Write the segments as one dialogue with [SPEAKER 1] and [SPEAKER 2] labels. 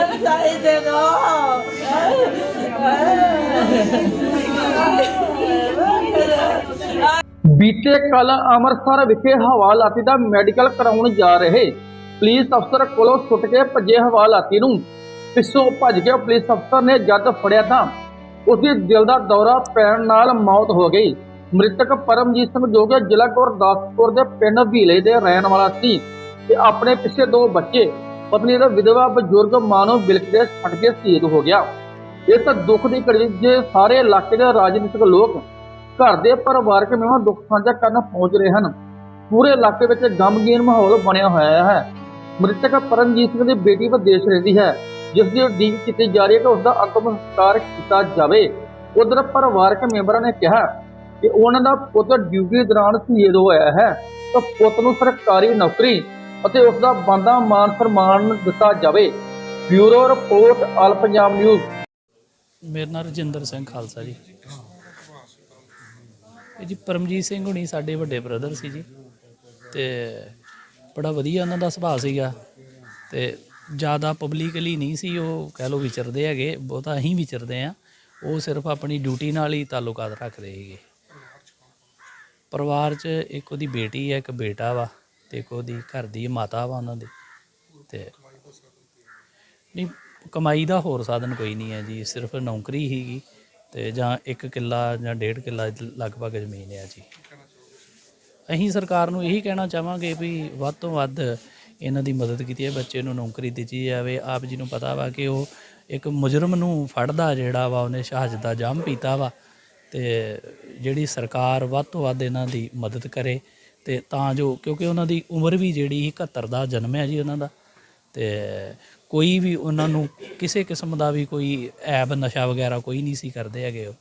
[SPEAKER 1] ਅਰਸਾਈ ਦੇ ਦੋ
[SPEAKER 2] ਬੀਤੇ ਕੱਲ ਅੰਮ੍ਰਿਤਸਰ ਵਿਖੇ ਹਵਾਲਾਤੀ ਦਾ ਮੈਡੀਕਲ ਕਰਾਉਣ ਜਾ ਰਹੇ ਪੁਲਿਸ ਅਫਸਰ ਕੋਲੋਂ ਛੁੱਟ ਕੇ ਭੱਜੇ ਹਵਾਲਾਤੀ ਨੂੰ। ਪਿੱਛੋਂ ਭੱਜ ਕੇ ਪੁਲਿਸ ਅਫਸਰ ਨੇ ਜਦ ਫੜਿਆ ਤਾਂ ਉਸਦੀ ਦਿਲ ਦਾ ਦੌਰਾ ਪੈਣ ਨਾਲ ਮੌਤ ਹੋ ਗਈ। ਮ੍ਰਿਤਕ ਪਰਮਜੀਤ ਸਿੰਘ ਜੋ ਕਿ ਜ਼ਿਲ੍ਹਾ ਗੁਰਦਾਸਪੁਰ ਦੇ ਪਿੰਡ ਵੀਲੇ ਦੇ ਰਹਿਣ ਵਾਲਾ ਸੀ ਤੇ ਆਪਣੇ ਪਿੱਛੇ ਦੋ ਬੱਚੇ ਪਤਨੀ ਦਾ ਵਿਧਵਾ ਬਜ਼ੁਰਗ ਮਾਂ ਨੂੰ ਬਿਲਕਦੇ ਛੱਡ ਕੇ ਸ਼ਹੀਦ ਹੋ ਗਿਆ। ਇਸ ਦੁੱਖ ਦੀ ਘੜੀ ਵਿੱਚ ਸਾਰੇ ਇਲਾਕੇ ਦੇ ਰਾਜਨੀਤਿਕ ਲੋਕ ਘਰ ਦੇ ਪਰਿਵਾਰਕ ਮੈਂਬਰ ਦੁੱਖ ਸਾਂਝਾ ਕਰਨ ਪਹੁੰਚ ਰਹੇ ਹਨ। ਪੂਰੇ ਇਲਾਕੇ ਵਿੱਚ ਗਮਗੀਨ ਮਾਹੌਲ ਬਣਿਆ ਹੋਇਆ ਹੈ। ਮ੍ਰਿਤਕ ਪਰਮਜੀਤ ਸਿੰਘ ਦੀ ਬੇਟੀ ਵਿਦੇਸ਼ ਰਹਿੰਦੀ ਹੈ, ਜਿਸ ਦੀ ਉਡੀਕ ਕੀਤੀ ਜਾ ਰਹੀ ਹੈ ਕਿ ਉਸ ਦਾ ਅੰਤਮ ਸੰਸਕਾਰ ਕੀਤਾ ਜਾਵੇ। ਉਧਰ ਪਰਿਵਾਰਕ ਮੈਂਬਰਾਂ ਨੇ ਕਿਹਾ ਕਿ ਉਹਨਾਂ ਦਾ ਪੁੱਤ ਡਿਊਟੀ ਦੌਰਾਨ ਸ਼ਹੀਦ ਹੋਇਆ ਹੈ। ਤਾਂ ਪੁੱਤ ਨੂੰ ਸਰਕਾਰੀ ਨੌਕਰੀ ਅਤੇ ਉਸ ਦਾ ਬੰਦਾ ਮਾਨ ਸਨਮਾਨ ਦਿੱਤਾ ਜਾਵੇ। Bureau report, all Punjab news.
[SPEAKER 3] ਮੇਰਾ ਨਾਮ ਰਜਿੰਦਰ ਸਿੰਘ ਖਾਲਸਾ ਜੀ। ਇਹ ਜੀ ਪਰਮਜੀਤ ਸਿੰਘ ਹੁਣੀ ਸਾਡੇ ਵੱਡੇ ਬ੍ਰਦਰ ਸੀ ਜੀ। ਤੇ ਬੜਾ ਵਧੀਆ ਉਹਨਾਂ ਦਾ ਸੁਭਾਅ ਸੀਗਾ। ਤੇ ਜ਼ਿਆਦਾ ਪਬਲਿਕਲੀ ਨਹੀਂ ਸੀ, ਉਹ ਕਹਿ ਲੋ ਵਿਚਰਦੇ ਹੈਗੇ, ਬਹੁਤਾ ਅਸੀਂ ਵਿਚਰਦੇ ਆ ਉਹ ਸਿਰਫ ਆਪਣੀ ਡਿਊਟੀ ਨਾਲ ਹੀ ਤਾਲੁਕਾਤ ਰੱਖਦੇ ਸੀਗੇ। ਪਰਿਵਾਰ 'ਚ ਇੱਕ ਉਹਦੀ ਬੇਟੀ ਹੈ, ਇੱਕ ਬੇਟਾ ਵਾ। ਤੇ ਇੱਕ ਉਹਦੀ ਘਰ ਦੀ ਮਾਤਾ ਵਾ ਉਹਨਾਂ ਦੀ, ਤੇ ਨਹੀਂ, ਕਮਾਈ ਦਾ ਹੋਰ ਸਾਧਨ ਕੋਈ ਨਹੀਂ ਹੈ ਜੀ, ਸਿਰਫ ਨੌਕਰੀ ਹੀਗੀ ਤੇ ਜਾਂ ਇੱਕ ਕਿੱਲਾ ਜਾਂ ਡੇਢ ਕਿੱਲਾ ਲਗਭਗ ਜ਼ਮੀਨ ਹੈ ਜੀ। ਅਸੀਂ ਸਰਕਾਰ ਨੂੰ ਇਹੀ ਕਹਿਣਾ ਚਾਹਾਂਗੇ ਵੀ ਵੱਧ ਤੋਂ ਵੱਧ ਇਹਨਾਂ ਦੀ ਮਦਦ ਕੀਤੀ ਹੈ, ਬੱਚੇ ਨੂੰ ਨੌਕਰੀ ਦਿੱਤੀ ਜਾਵੇ। ਆਪ ਜੀ ਨੂੰ ਪਤਾ ਵਾ ਕਿ ਉਹ ਇੱਕ ਮੁਜਰਮ ਨੂੰ ਫੜਦਾ ਜਿਹੜਾ ਵਾ, ਉਹਨੇ ਸ਼ਹਾਦਤ ਦਾ ਜਾਮ ਪੀਤਾ ਵਾ, ਤੇ ਜਿਹੜੀ ਸਰਕਾਰ ਵੱਧ ਤੋਂ ਵੱਧ ਇਹਨਾਂ ਦੀ ਮਦਦ ਕਰੇ। ਤੇ ਤਾਂ ਜੋ ਕਿਉਂਕਿ ਉਹਨਾਂ ਦੀ ਉਮਰ ਵੀ ਜਿਹੜੀ 71 ਦਾ ਜਨਮ ਹੈ ਜੀ ਉਹਨਾਂ ਦਾ ਤੇ ਕੋਈ ਵੀ ਉਹਨਾਂ ਨੂੰ ਕਿਸੇ ਕਿਸਮ ਦਾ ਵੀ ਕੋਈ ਐਬ ਨਸ਼ਾ ਵਗੈਰਾ ਕੋਈ ਨਹੀਂ ਸੀ ਕਰਦੇ ਹੈਗੇ ਉਹ।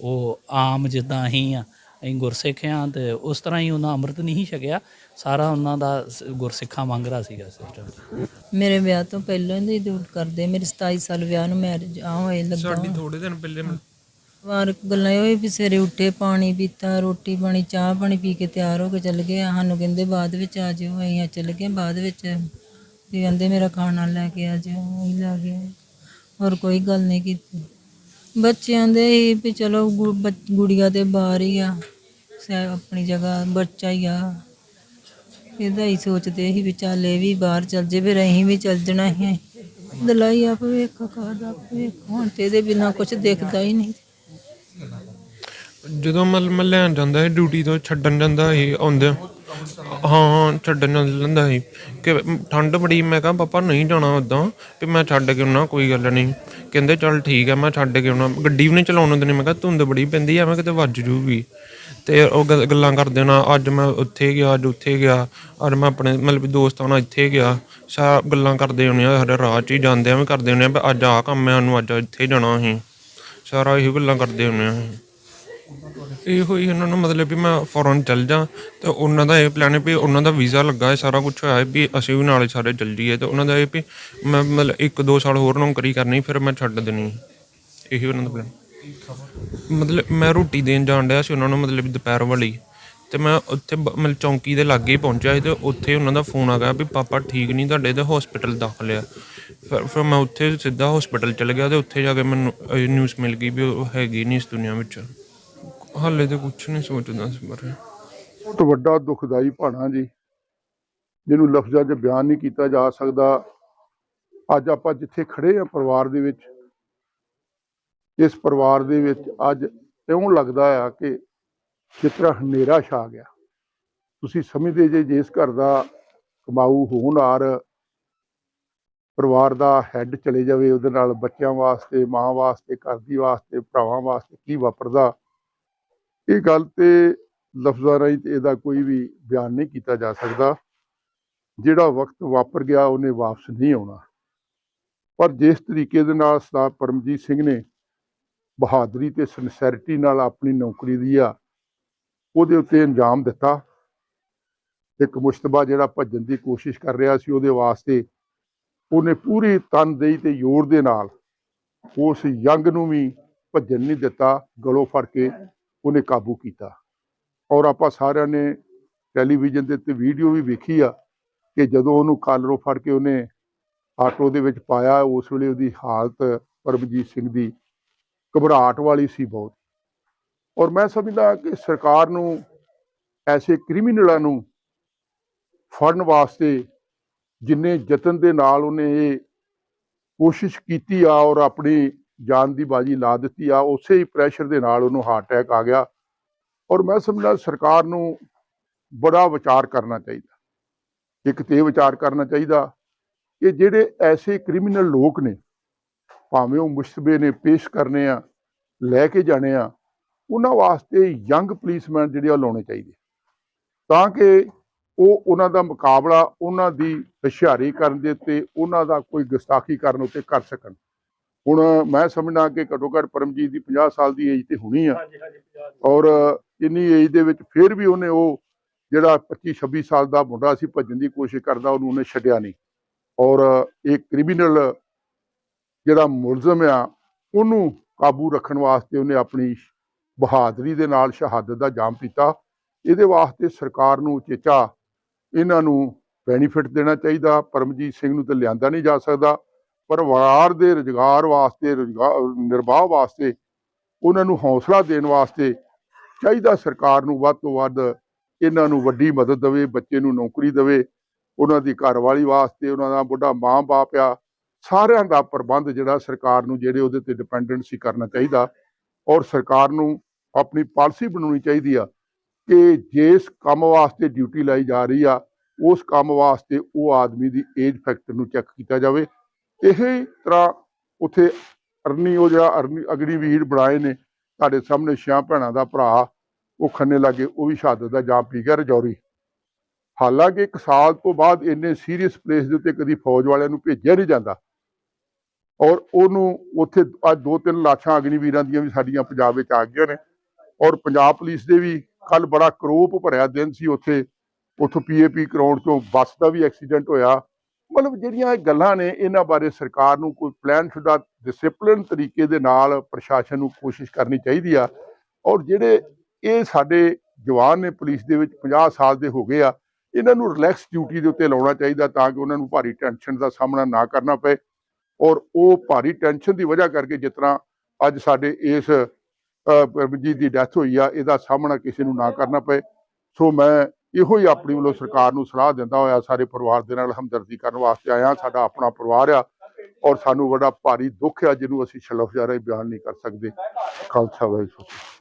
[SPEAKER 3] ਉਹ ਆਮ ਜਿੱਦਾਂ ਅਸੀਂ ਆ ਅਸੀਂ ਗੁਰਸਿੱਖ ਆ ਤੇ ਉਸ ਤਰ੍ਹਾਂ ਹੀ ਉਹਨਾਂ ਅੰਮ੍ਰਿਤ ਨਹੀਂ ਛਕਿਆ ਸਾਰਾ ਉਹਨਾਂ ਦਾ ਗੁਰਸਿੱਖਾਂ ਵਾਂਗਰਾ ਸੀਗਾ ਸਿਸਟਮ
[SPEAKER 4] ਮੇਰੇ ਵਿਆਹ ਤੋਂ ਪਹਿਲਾਂ ਦੀ ਡਿਊਟ ਕਰਦੇ ਮੇਰੇ 27 ਸਾਲ ਵਿਆਹ ਨੂੰ ਮੈਰਿਜ ਆ ਹੋਏ ਲੱਗਾ। ਸਾਡੀ
[SPEAKER 5] ਥੋੜੇ ਦਿਨ ਪਹਿਲੇ
[SPEAKER 4] ਵਾਰ ਗੱਲਾਂ ਇਹ ਹੋਈ ਵੀ ਸਵੇਰੇ ਉੱਠੇ, ਪਾਣੀ ਪੀਤਾ, ਰੋਟੀ ਪਾਣੀ, ਚਾਹ ਪਾਣੀ ਪੀ ਕੇ ਤਿਆਰ ਹੋ ਕੇ ਚੱਲ ਗਏ ਸਾਨੂੰ ਕਹਿੰਦੇ ਬਾਅਦ ਵਿੱਚ ਆ ਜਿਓ, ਅਸੀਂ ਆ ਚੱਲ ਗਏ ਬਾਅਦ ਵਿੱਚ। ਵੀ ਕਹਿੰਦੇ ਮੇਰਾ ਖਾਣਾ ਲੈ ਕੇ ਆ ਜਿਓ ਅਸੀਂ ਲੈ ਗਏ ਹੋਰ ਕੋਈ ਗੱਲ ਨਹੀਂ ਕੀਤੀ। ਬੱਚਿਆਂ ਦੇ ਹੀ ਵੀ ਚਲੋ ਗੁ- ਬੱਚ- ਗੁੜੀਆ ਤੇ ਬਾਹਰ ਹੀ ਆ। ਸੈ- ਆਪਣੀ ਜਗ੍ਹਾ, ਬੱਚਾ ਹੀ ਆ। ਇਹਦਾ ਹੀ ਸੋਚਦੇ ਸੀ ਵੀ ਚੱਲ ਇਹ ਵੀ ਬਾਹਰ ਚੱਲ ਜੇ, ਫਿਰ ਅਸੀਂ ਵੀ ਚੱਲ ਜਾਣਾ ਹੈ ਦਲਾਈ ਆਪ ਵੇਖ ਕਾਦਾ ਵੇਖ। ਹੁਣ ਤੇ ਇਹਦੇ ਬਿਨਾ ਕੁਝ ਦੇਖਦਾ ਹੀ ਨਹੀਂ।
[SPEAKER 5] ਜਦੋਂ ਮਤਲਬ ਮੈਂ ਲੈਣ ਜਾਂਦਾ ਸੀ ਡਿਊਟੀ ਤੋਂ, ਛੱਡਣ ਜਾਂਦਾ ਸੀ ਆਉਂਦੇ ਹਾਂ ਛੱਡਣ ਜਾਂਦਾ ਸੀ। ਕਿ ਠੰਡ ਬੜੀ, ਮੈਂ ਕਿਹਾ, ਪਾਪਾ, ਨਹੀਂ ਜਾਣਾ ਉਦਾਂ ਵੀ ਮੈਂ ਛੱਡ ਕੇ ਆਉਣਾ, ਕੋਈ ਗੱਲ ਨਹੀਂ। ਕਹਿੰਦੇ, ਚੱਲ ਠੀਕ ਹੈ ਮੈਂ ਛੱਡ ਕੇ ਆਉਣਾ। ਗੱਡੀ ਵੀ ਨਹੀਂ ਚਲਾਉਣ ਦਿੰਦੇ, ਮੈਂ ਕਿਹਾ, ਧੁੰਦ ਬੜੀ ਪੈਂਦੀ ਐਵੇਂ ਕਿਤੇ ਵੱਜ ਜੂਗੀ। ਤੇ ਉਹ ਗੱਲ- ਗੱਲਾਂ ਕਰਦੇ ਨਾ, ਅੱਜ ਮੈਂ ਉੱਥੇ ਗਿਆ, ਅੱਜ ਉੱਥੇ ਗਿਆ। ਅੱਜ ਮੈਂ ਆਪਣੇ, ਮਤਲਬ ਦੋਸਤਾਂ ਨਾਲ ਇੱਥੇ ਗਿਆ। ਸਾ, ਗੱਲਾਂ ਕਰਦੇ ਹੁੰਦੇ ਆ ਸਾਡੇ ਰਾਹ 'ਚ ਹੀ ਜਾਂਦੇ ਆ ਵੀ ਕਰਦੇ ਹੁੰਦੇ ਆ, ਵੀ ਅੱਜ ਆਹ ਕੰਮ ਹੈ ਸਾਨੂੰ ਅੱਜ ਇੱਥੇ ਜਾਣਾ ਅਸੀਂ। ਸਾਰਾ ਇਹੋ ਗੱਲਾਂ ਕਰਦੇ ਹੁੰਦੇ ਆ। ਇਹੋ ਹੀ ਉਹਨਾਂ ਨੂੰ ਮਤਲਬ ਵੀ ਮੈਂ ਫੌਰਨ ਚੱਲ ਜਾ ਤੇ ਉਹਨਾਂ ਦਾ ਇਹ ਪਲਾਨ ਹੈ ਵੀ ਉਹਨਾਂ ਦਾ ਵੀਜ਼ਾ ਲੱਗਾ ਹੈ ਸਾਰਾ ਕੁਝ ਹੋਇਆ ਹੈ ਵੀ ਅਸੀਂ ਵੀ ਨਾਲੇ ਸਾਰੇ ਚੱਲ ਜੀਏ ਤੇ ਉਹਨਾਂ ਦਾ ਇਹ ਵੀ ਮੈਂ ਮਤਲਬ ਇੱਕ ਦੋ ਸਾਲ ਹੋਰ ਨੌਕਰੀ ਕਰਨੀ, ਫਿਰ ਮੈਂ ਛੱਡ ਦੇਣੀ ਇਹੀ ਉਹਨਾਂ ਦਾ ਪਲਾਨ ਮਤਲਬ ਮੈਂ ਰੋਟੀ ਦੇਣ ਜਾਣ ਡਿਆ ਸੀ, ਉਹਨਾਂ ਨੂੰ ਮਤਲਬ ਦੁਪਹਿਰ ਵਾਲੀ। ਤੇ ਮੈਂ ਉੱਥੇ ਬ- ਮਤਲਬ ਚੌਂਕੀ ਦੇ ਲਾਗੇ ਹੀ ਪਹੁੰਚਿਆ ਸੀ ਤੇ ਉੱਥੇ ਉਹਨਾਂ ਦਾ ਫੋਨ ਆ ਗਿਆ ਵੀ ਪਾਪਾ ਠੀਕ ਨਹੀਂ ਤੁਹਾਡੇ ਤੇ ਹਸਪੀਟਲ ਦਾਖਲ ਆ। ਫਿਰ ਫਿਰ ਮੈਂ ਉੱਥੇ ਸਿੱਧਾ ਹਸਪੀਟਲ ਚਲ ਗਿਆ ਤੇ ਉੱਥੇ ਜਾ ਕੇ ਮੈਨੂੰ ਨਿਊਜ਼ ਮਿਲ ਗਈ ਵੀ ਉਹ ਹੈਗੀ ਨਹੀਂ ਇਸ ਦੁਨੀਆ ਵਿੱਚ। ਹਾਲੇ ਤੇ ਕੁਝ ਨਹੀਂ ਸੋਚਦਾ ਇਸ ਬਾਰੇ।
[SPEAKER 6] ਬਹੁਤ ਵੱਡਾ ਦੁਖਦਾਈ ਭਾਣਾ ਜੀ, ਜਿਹਨੂੰ ਲਫ਼ਜ਼ਾਂ 'ਚ ਬਿਆਨ ਨਹੀਂ ਕੀਤਾ ਜਾ ਸਕਦਾ। ਅੱਜ ਆਪਾਂ ਜਿੱਥੇ ਖੜੇ ਆ ਪਰਿਵਾਰ ਦੇ ਵਿੱਚ, ਇਸ ਪਰਿਵਾਰ ਦੇ ਵਿੱਚ ਅੱਜ ਇਉਂ ਲੱਗਦਾ ਆ ਕਿ ਜਿਸ ਤਰ੍ਹਾਂ ਹਨੇਰਾ ਛਾ ਗਿਆ। ਤੁਸੀਂ ਸਮਝਦੇ ਜੇ ਜਿਸ ਘਰ ਦਾ ਕਮਾਊ ਹੋਣਹਾਰ ਪਰਿਵਾਰ ਦਾ ਹੈੱਡ ਚਲੇ ਜਾਵੇ, ਉਹਦੇ ਨਾਲ ਬੱਚਿਆਂ ਵਾਸਤੇ, ਮਾਂ ਵਾਸਤੇ, ਘਰ ਦੀ ਵਾਸਤੇ, ਭਰਾਵਾਂ ਵਾਸਤੇ ਕੀ ਵਾਪਰਦਾ? ਇਹ ਗੱਲ ਤੇ ਲਫ਼ਜ਼ਾਂ ਰਾਹੀਂ ਤੇ ਇਹਦਾ ਕੋਈ ਵੀ ਬਿਆਨ ਨਹੀਂ ਕੀਤਾ ਜਾ ਸਕਦਾ। ਜਿਹੜਾ ਵਕਤ ਵਾਪਰ ਗਿਆ, ਉਹਨੇ ਵਾਪਸ ਨਹੀਂ ਆਉਣਾ। ਪਰ ਜਿਸ ਤਰੀਕੇ ਦੇ ਨਾਲ ਸਰਦਾਰ ਪਰਮਜੀਤ ਸਿੰਘ ਨੇ ਬਹਾਦਰੀ ਤੇ ਸਿਨਸੈਰਿਟੀ ਨਾਲ ਆਪਣੀ ਨੌਕਰੀ ਦੀ ਆ ਉਹਦੇ ਉੱਤੇ ਅੰਜਾਮ ਦਿੱਤਾ। ਇੱਕ ਮੁਸ਼ਤਬਾ ਜਿਹੜਾ ਭੱਜਣ ਦੀ ਕੋਸ਼ਿਸ਼ ਕਰ ਰਿਹਾ ਸੀ ਉਹਦੇ ਵਾਸਤੇ ਉਹਨੇ ਪੂਰੀ ਤਨਦੇਹੀ ਤੇ ਜ਼ੋਰ ਦੇ ਨਾਲ ਉਸ ਯੰਗ ਨੂੰ ਵੀ ਭੱਜਣ ਨਹੀਂ ਦਿੱਤਾ, ਗਲੋਂ ਫੜ ਕੇ ਉਹਨੇ ਕਾਬੂ ਕੀਤਾ। ਔਰ ਆਪਾਂ ਸਾਰਿਆਂ ਨੇ ਟੈਲੀਵਿਜ਼ਨ ਦੇ ਉੱਤੇ ਵੀਡੀਓ ਵੀ ਵੇਖੀ ਆ ਕਿ ਜਦੋਂ ਉਹਨੂੰ ਕਾਲਰੋਂ ਫੜ ਕੇ ਉਹਨੇ ਆਟੋ ਦੇ ਵਿੱਚ ਪਾਇਆ, ਉਸ ਵੇਲੇ ਉਹਦੀ ਹਾਲਤ ਪਰਮਜੀਤ ਸਿੰਘ ਦੀ ਘਬਰਾਹਟ ਵਾਲੀ ਸੀ ਬਹੁਤ। ਔਰ ਮੈਂ ਸਮਝਦਾ ਕਿ ਸਰਕਾਰ ਨੂੰ, ਐਸੇ ਕ੍ਰਿਮੀਨਲਾਂ ਨੂੰ ਫੜਨ ਵਾਸਤੇ ਜਿੰਨੇ ਯਤਨ ਦੇ ਨਾਲ ਉਹਨੇ ਇਹ ਕੋਸ਼ਿਸ਼ ਕੀਤੀ ਆ ਔਰ ਆਪਣੀ ਜਾਨ ਦੀ ਬਾਜੀ ਲਾ ਦਿੱਤੀ ਆ, ਉਸੇ ਹੀ ਪ੍ਰੈਸ਼ਰ ਦੇ ਨਾਲ ਉਹਨੂੰ ਹਾਰਟ ਅਟੈਕ ਆ ਗਿਆ। ਔਰ ਮੈਂ ਸਮਝਦਾ ਸਰਕਾਰ ਨੂੰ ਬੜਾ ਵਿਚਾਰ ਕਰਨਾ ਚਾਹੀਦਾ। ਇੱਕ ਤੇ ਇਹ ਵਿਚਾਰ ਕਰਨਾ ਚਾਹੀਦਾ ਕਿ ਜਿਹੜੇ ਐਸੇ ਕ੍ਰਿਮੀਨਲ ਲੋਕ ਨੇ, ਭਾਵੇਂ ਉਹ ਮੁਸ਼ਤਬੇ ਨੇ, ਪੇਸ਼ ਕਰਨੇ ਆ, ਲੈ ਕੇ ਜਾਣੇ ਆ ਉਹਨਾਂ ਵਾਸਤੇ ਯੰਗ ਪੁਲਿਸਮੈਨ ਜਿਹੜੇ ਆ ਲਾਉਣੇ ਚਾਹੀਦੇ ਤਾਂ ਕਿ ਉਹ ਉਹਨਾਂ ਦਾ ਮੁਕਾਬਲਾ ਉਹਨਾਂ ਦੀ ਹੁਸ਼ਿਆਰੀ ਕਰਨ ਦੇ ਉੱਤੇ ਉਹਨਾਂ ਦਾ ਕੋਈ ਗੁਸਤਾਖੀ ਕਰਨ ਉੱਤੇ ਕਰ ਸਕਣ। ਹੁਣ ਮੈਂ ਸਮਝਦਾ ਕਿ ਘੱਟੋ ਘੱਟ ਪਰਮਜੀਤ ਦੀ 50 ਸਾਲ ਦੀ ਏਜ ਤੇ ਹੋਣੀ ਆ। ਔਰ ਇੰਨੀ ਏਜ ਦੇ ਵਿੱਚ ਫਿਰ ਵੀ ਉਹਨੇ ਉਹ ਜਿਹੜਾ 25 26 ਸਾਲ ਦਾ ਮੁੰਡਾ ਸੀ ਭੱਜਣ ਦੀ ਕੋਸ਼ਿਸ਼ ਕਰਦਾ ਉਹਨੂੰ ਉਹਨੇ ਛੱਡਿਆ ਨਹੀਂ। ਔਰ ਇਹ ਕ੍ਰਿਮੀਨਲ ਜਿਹੜਾ ਮੁਲਜ਼ਮ ਆ ਉਹਨੂੰ ਕਾਬੂ ਰੱਖਣ ਵਾਸਤੇ ਉਹਨੇ ਆਪਣੀ ਬਹਾਦਰੀ ਦੇ ਨਾਲ ਸ਼ਹਾਦਤ ਦਾ ਜਾਮ ਪੀਤਾ। ਇਹਦੇ ਵਾਸਤੇ ਸਰਕਾਰ ਨੂੰ ਉਚੇਚਾ ਇਹਨਾਂ ਨੂੰ ਬੈਨੀਫਿਟ ਦੇਣਾ ਚਾਹੀਦਾ। ਪਰਮਜੀਤ ਸਿੰਘ ਨੂੰ ਤਾਂ ਲਿਆਂਦਾ ਨਹੀਂ ਜਾ ਸਕਦਾ। ਪਰਿਵਾਰ ਦੇ ਰੁਜ਼ਗਾਰ ਵਾਸਤੇ, ਰੁਜ਼ਗਾਰ, ਨਿਰਵਾਹ ਵਾਸਤੇ, ਉਹਨਾਂ ਨੂੰ ਹੌਸਲਾ ਦੇਣ ਵਾਸਤੇ ਚਾਹੀਦਾ ਸਰਕਾਰ ਨੂੰ ਵੱਧ ਤੋਂ ਵੱਧ ਇਹਨਾਂ ਨੂੰ ਵੱਡੀ ਮਦਦ ਦੇਵੇ, ਬੱਚੇ ਨੂੰ ਨੌਕਰੀ ਦੇਵੇ, ਉਹਨਾਂ ਦੀ ਘਰਵਾਲੀ ਵਾਸਤੇ ਉਹਨਾਂ ਦਾ ਬੁੱਢਾ ਮਾਂ-ਬਾਪ ਆ। ਸਾਰਿਆਂ ਦਾ ਪ੍ਰਬੰਧ ਜਿਹੜਾ ਸਰਕਾਰ ਨੂੰ, ਜਿਹੜੇ ਉਹਦੇ ਤੇ ਡਿਪੈਂਡੈਂਟ ਸੀ ਕਰਨਾ ਚਾਹੀਦਾ। ਔਰ ਸਰਕਾਰ ਨੂੰ ਆਪਣੀ ਪਾਲਿਸੀ ਬਣਾਉਣੀ ਚਾਹੀਦੀ ਆ ਕਿ ਜਿਸ ਕੰਮ ਵਾਸਤੇ ਡਿਊਟੀ ਲਾਈ ਜਾ ਰਹੀ ਆ, ਉਸ ਕੰਮ ਵਾਸਤੇ ਉਹ ਆਦਮੀ ਦੀ ਏਜ ਫੈਕਟਰ ਨੂੰ ਚੈੱਕ ਕੀਤਾ ਜਾਵੇ। ਇਸੇ ਤਰ੍ਹਾਂ ਉਥੇ ਅਰਨੀ, ਉਹ ਜਿਹੜਾ ਅਰਨੀ ਅਗਨੀਵੀਰ ਬਣਾਏ ਨੇ, ਤੁਹਾਡੇ ਸਾਹਮਣੇ ਛਿਆਂ ਭੈਣਾਂ ਦਾ ਭਰਾ, ਉਹ ਖੰਨੇ ਲਾਗੇ, ਉਹ ਵੀ ਸ਼ਹਾਦਤ ਦਾ ਜਾਮ ਪੀ ਗਿਆ ਰਜੌਰੀ। ਹਾਲਾਂਕਿ ਇੱਕ ਸਾਲ ਤੋਂ ਬਾਅਦ ਇੰਨੇ ਸੀਰੀਅਸ ਪਲੇਸ ਦੇ ਉੱਤੇ ਕਦੀ ਫੌਜ ਵਾਲਿਆਂ ਨੂੰ ਭੇਜਿਆ ਨਹੀਂ ਜਾਂਦਾ। ਔਰ ਉਹਨੂੰ ਉੱਥੇ ਅੱਜ ਦੋ ਤਿੰਨ ਲਾਸ਼ਾਂ ਅਗਨੀਵੀਰਾਂ ਦੀਆਂ ਵੀ ਸਾਡੀਆਂ ਪੰਜਾਬ ਵਿੱਚ ਆ ਗਈਆਂ ਨੇ। ਔਰ ਪੰਜਾਬ ਪੁਲਿਸ ਦੇ ਵੀ ਕੱਲ ਬੜਾ ਕਰੋਪ ਭਰਿਆ ਦਿਨ ਸੀ ਉੱਥੇ। ਉੱਥੋਂ ਪੀਏਪੀ ਕਰਾਉਣ ਤੋਂ ਬੱਸ ਦਾ ਵੀ ਐਕਸੀਡੈਂਟ ਹੋਇਆ। ਮਤਲਬ ਜਿਹੜੀਆਂ ਇਹ ਗੱਲਾਂ ਨੇ, ਇਹਨਾਂ ਬਾਰੇ ਸਰਕਾਰ ਨੂੰ ਕੋਈ ਪਲਾਨ ਸ਼ੁਦਾ ਡਿਸਪਲਿਨ ਤਰੀਕੇ ਦੇ ਨਾਲ ਪ੍ਰਸ਼ਾਸਨ ਨੂੰ ਕੋਸ਼ਿਸ਼ ਕਰਨੀ ਚਾਹੀਦੀ ਆ। ਔਰ ਜਿਹੜੇ ਇਹ ਸਾਡੇ ਜਵਾਨ ਨੇ ਪੁਲਿਸ ਦੇ ਵਿੱਚ 50 ਸਾਲ ਦੇ ਹੋ ਗਏ ਆ, ਇਹਨਾਂ ਨੂੰ ਰਿਲੈਕਸ ਡਿਊਟੀ ਦੇ ਉੱਤੇ ਲਾਉਣਾ ਚਾਹੀਦਾ ਤਾਂ ਕਿ ਉਹਨਾਂ ਨੂੰ ਭਾਰੀ ਟੈਨਸ਼ਨ ਦਾ ਸਾਹਮਣਾ ਨਾ ਕਰਨਾ ਪਏ। ਔਰ ਉਹ ਭਾਰੀ ਟੈਨਸ਼ਨ ਦੀ ਵਜ੍ਹਾ ਕਰਕੇ ਜਿਸ ਤਰ੍ਹਾਂ ਅੱਜ ਸਾਡੇ ਇਸ ਅਹ, ਦੀ ਡੈਥ ਹੋਈ ਆ ਇਹਦਾ ਸਾਹਮਣਾ ਕਿਸੇ ਨੂੰ ਨਾ ਕਰਨਾ ਪਏ। ਸੋ ਮੈਂ ਇਹੋ ਹੀ ਆਪਣੀ ਵੱਲੋਂ ਸਰਕਾਰ ਨੂੰ ਸਲਾਹ ਦਿੰਦਾ ਹੋਇਆ ਸਾਰੇ ਪਰਿਵਾਰ ਦੇ ਨਾਲ ਹਮਦਰਦੀ ਕਰਨ ਵਾਸਤੇ ਆਇਆ। ਸਾਡਾ ਆਪਣਾ ਪਰਿਵਾਰ ਆ ਔਰ ਸਾਨੂੰ ਬੜਾ ਭਾਰੀ ਦੁੱਖ ਆ ਜਿਹਨੂੰ ਅਸੀਂ ਸ਼ਲਫ ਜਾਰੇ ਬਿਆਨ ਨਹੀਂ ਕਰ ਸਕਦੇ। ਖਾਲਸਾ ਵਾਹਿਗੁਰੂ।